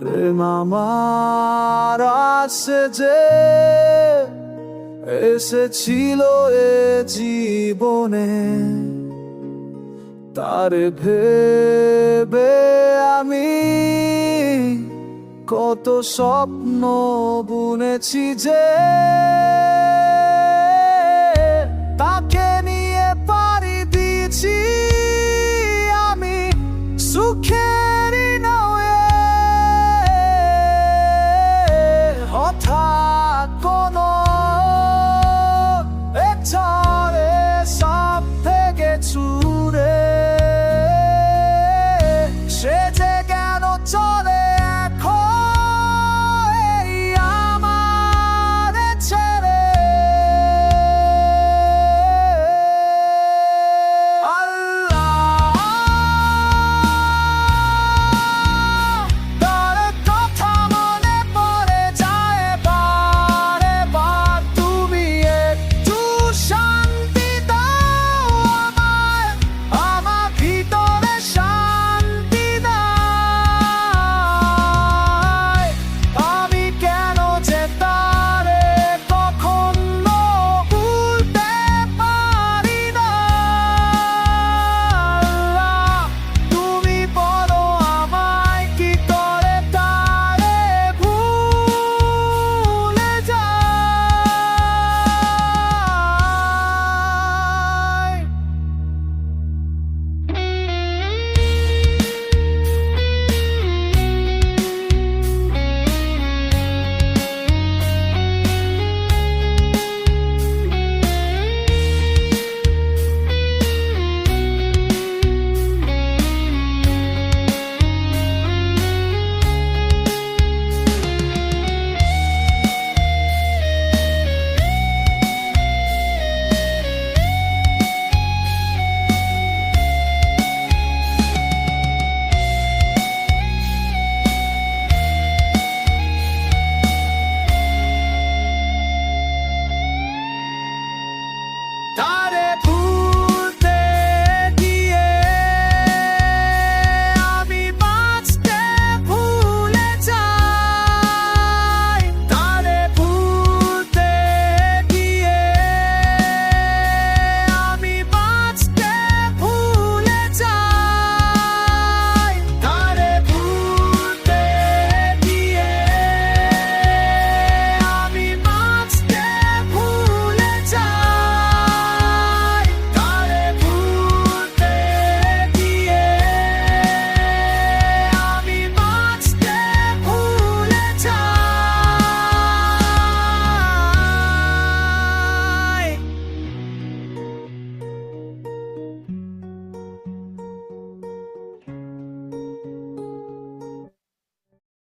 প্রেম আমার আছে যে এসেছিল এ জীবনে তার ভেবে আমি কত স্বপ্ন বুনেছি যে この